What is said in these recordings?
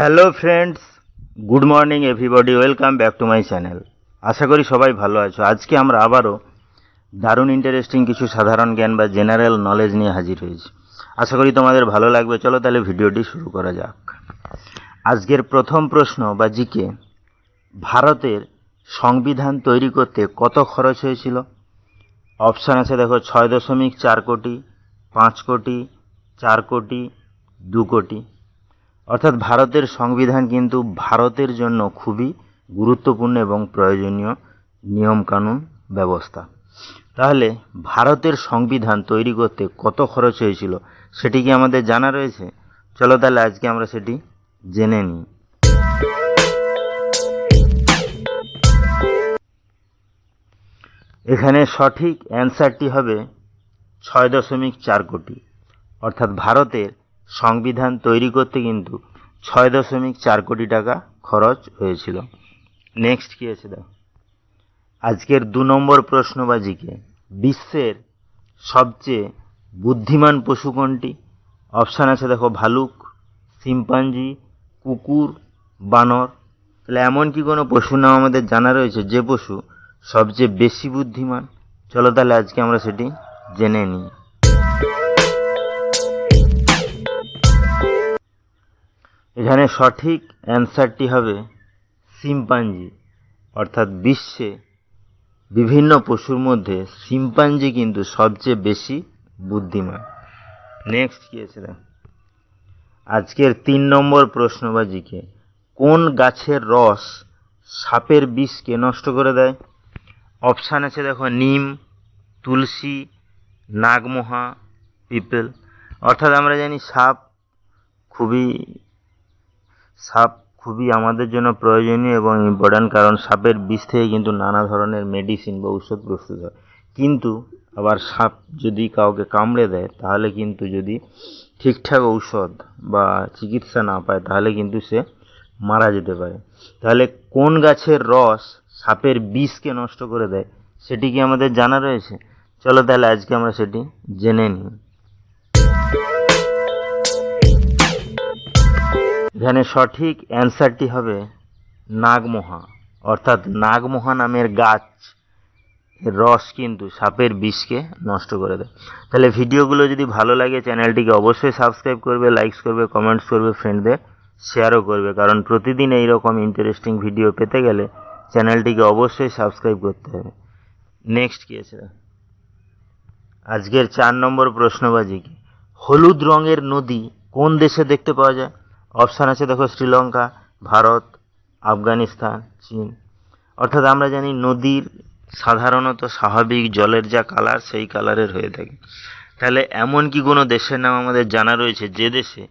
Hello friends, good morning everybody, welcome back to my channel. আশা করি সবাই ভালো আছো। আজকে আমরা আবারও দারুণ ইন্টারেস্টিং কিছু সাধারণ জ্ঞান বা জেনারেল নলেজ নিয়ে হাজির হয়েছি। আশা করি তোমাদের ভালো লাগবে। চলো তাহলে ভিডিওটি শুরু করা যাক। আজকের প্রথম প্রশ্ন বা জিকে, ভারতের সংবিধান তৈরি করতে কত খরচ হয়েছিল? অপশান আছে দেখো, ছয় দশমিক চার কোটি, পাঁচ কোটি, চার কোটি, দু কোটি। অর্থাৎ ভারতের সংবিধান কিন্তু ভারতের জন্য খুবই গুরুত্বপূর্ণ এবং প্রয়োজনীয় নিয়মকানুন ব্যবস্থা। তাহলে ভারতের সংবিধান তৈরি করতে কত খরচ হয়েছিল সেটি কি আমাদের জানা রয়েছে? চলো তাহলে আজকে আমরা সেটি জেনে নিই। এখানে সঠিক অ্যান্সারটি হবে ছয় দশমিক চার কোটি। অর্থাৎ ভারতের সংবিধান তৈরি করতে কিন্তু ছয় দশমিক চার কোটি টাকা খরচ হয়েছিল। নেক্সট কী আছে দেখো। আজকের দু নম্বর প্রশ্নবাজিকে বিশ্বের সবচেয়ে বুদ্ধিমান পশু কোনটি? অপশান আছে দেখো, ভালুক, শিম্পাঞ্জি, কুকুর, বানর। তাহলে এমন কি কোনো পশুর নাম আমাদের জানা রয়েছে যে পশু সবচেয়ে বেশি বুদ্ধিমান? চলো তাহলে আজকে আমরা সেটি জেনে নিই। এখানে সঠিক অ্যান্সারটি হবে শিম্পাঞ্জি, অর্থাৎ বিশ্বে বিভিন্ন পশুর মধ্যে শিম্পাঞ্জি কিন্তু সবচেয়ে বেশি বুদ্ধিমান। নেক্সট কী আছে আজকের তিন নম্বর প্রশ্নবাজিকে কোন গাছের রস সাপের বিষকে নষ্ট করে দেয়? অপশান আছে দেখো নিম, তুলসী, নাগমহা, পিপল। অর্থাৎ আমরা জানি সাপ খুবই সাপ খুবই আমাদের জন্য প্রয়োজনীয় এবং ইম্পর্ট্যান্ট কারণ সাপের বিষ থেকে কিন্তু নানা ধরনের মেডিসিন বা ঔষধ প্রস্তুত হয়। কিন্তু আবার সাপ যদি কাউকে কামড়ে দেয়, তাহলে কিন্তু যদি ঠিকঠাক ঔষধ বা চিকিৎসা না পায়, তাহলে কিন্তু সে মারা যেতে পারে। তাহলে কোন গাছের রস সাপের বিষকে নষ্ট করে দেয়, সেটি কি আমাদের জানা রয়েছে? চলো তাহলে আজকে আমরা সেটি জেনে নিই। এখানে সঠিক অ্যান্সারটি হবে নাগমহা, অর্থাৎ নাগমহা নামের গাছ। রস কিন্তু সাপের বিষকে নষ্ট করে দেয়। তাহলে ভিডিওগুলো যদি ভালো লাগে, চ্যানেলটিকে অবশ্যই সাবস্ক্রাইব করবে লাইকস করবে কমেন্টস করবে ফ্রেন্ডদের শেয়ারও করবে। কারণ প্রতিদিন এই রকম ইন্টারেস্টিং ভিডিও পেতে গেলে চ্যানেলটিকে অবশ্যই সাবস্ক্রাইব করতে হবে। নেক্সট কী আছে? আজকের চার নম্বর প্রশ্নবাজি কি? হলুদ রঙের নদী কোন দেশে দেখতে পাওয়া যায়? অপশান আছে দেখো শ্রীলঙ্কা, ভারত, আফগানিস্তান, চীন। অর্থাৎ আমরা জানি নদীর সাধারণত স্বাভাবিক জলের যা কালার সেই কালারের হয়ে থাকে। তাহলে এমন কি কোনো দেশের নাম আমাদের জানা রয়েছে যে দেশে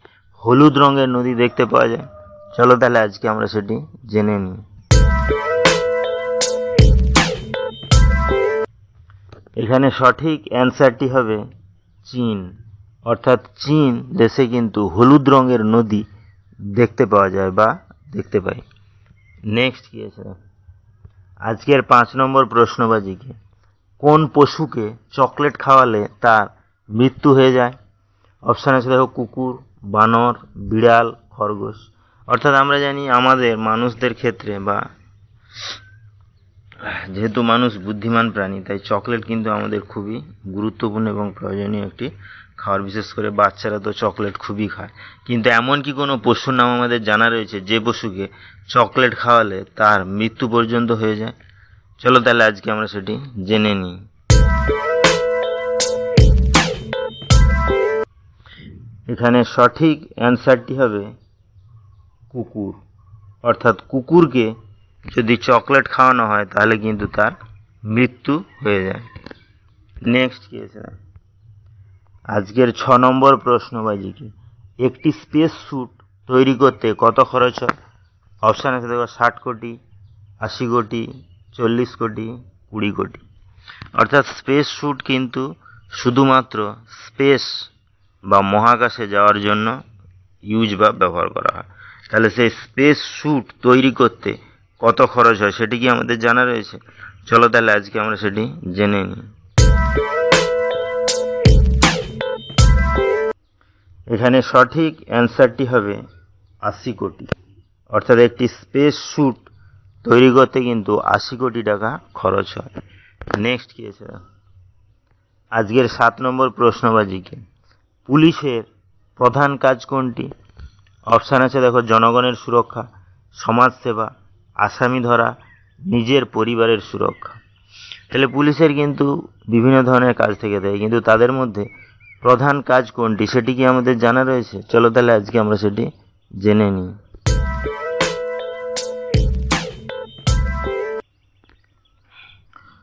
হলুদ রঙের নদী দেখতে পাওয়া যায়? চলো তাহলে আজকে আমরা সেটি জেনে নিই। এখানে সঠিক অ্যান্সারটি হবে চীন। অর্থাৎ চীন দেশে কিন্তু হলুদ রঙের নদী দেখতে পাওয়া যায় বা দেখতে পাই। নেক্সট কী আছে? আজকের পাঁচ নম্বর প্রশ্নবাজিকে কোন পশুকে চকলেট খাওয়ালে তার মৃত্যু হয়ে যায়? অপশান আছে দেখো, কুকুর, বানর, বিড়াল, খরগোশ। অর্থাৎ আমরা জানি আমাদের মানুষদের ক্ষেত্রে বা যেহেতু মানুষ বুদ্ধিমান প্রাণী, তাই চকলেট কিন্তু আমাদের খুবই গুরুত্বপূর্ণ এবং প্রয়োজনীয় একটি খাবার বিশেষ করে বাচ্চারা তো চকলেট খুবই খায়। কিন্তু এমন কি কোনো পশুর নাম আমাদের জানা রয়েছে যে পশুকে চকলেট খাওয়ালে তার মৃত্যু পর্যন্ত হয়ে যায়? চলো তাহলে আজকে আমরা সেটি জেনে নিই। এখানে সঠিক অ্যান্সারটি হবে কুকুর। অর্থাৎ কুকুরকে যদি চকলেট খাওয়ানো হয় তাহলে কিন্তু তার মৃত্যু হয়ে যায়। নেক্সট কি আছে? আজকের ছ নম্বর প্রশ্নবাজি কি? একটি স্পেস স্যুট তৈরি করতে কত খরচ হয়? অপশান আছে দেখো, ষাট কোটি, আশি কোটি, চল্লিশ কোটি, কুড়ি কোটি। অর্থাৎ স্পেস স্যুট কিন্তু শুধুমাত্র স্পেস বা মহাকাশে যাওয়ার জন্য ইউজ বা ব্যবহার করা হয়। তাহলে সেই স্পেস স্যুট তৈরি করতে কত খরচ হয় সেটি কি আমাদের জানা রয়েছে? চলো তাহলে আজকে আমরা সেটি জেনে নিই। এখানে সঠিক অ্যান্সারটি হবে আশি কোটি। অর্থাৎ একটি স্পেস স্যুট তৈরি করতে কিন্তু আশি কোটি টাকা খরচ হয়। নেক্সট কী আছে? আজকের সাত নম্বর প্রশ্নবাজিকে। পুলিশের প্রধান কাজ কোনটি? অপশান আছে দেখো, জনগণের সুরক্ষা, সমাজসেবা, আসামি ধরা, নিজের পরিবারের সুরক্ষা। তাহলে পুলিশের কিন্তু বিভিন্ন ধরনের কাজ থেকে থাকে কিন্তু তাদের মধ্যে প্রধান কাজ কোনটি? সেটি কি আমাদের জানা রয়েছে? চলো তাহলে আজকে আমরা সেটি জেনে নিই।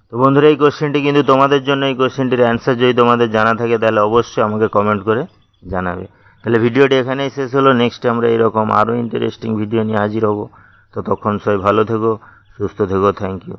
তো বন্ধুরা, এই কোশ্চেনটি কিন্তু তোমাদের জন্য, এই কোশ্চেনটির অ্যান্সার যদি তোমাদের জানা থাকে, তাহলে অবশ্যই আমাকে কমেন্ট করে জানাবে। তাহলে ভিডিওটি এখানেই শেষ হলো। নেক্সট আমরা এরকম আরও ইন্টারেস্টিং ভিডিও নিয়ে হাজির হব। ততক্ষণ সবাই ভালো থেকো, সুস্থ থেকো। Thank you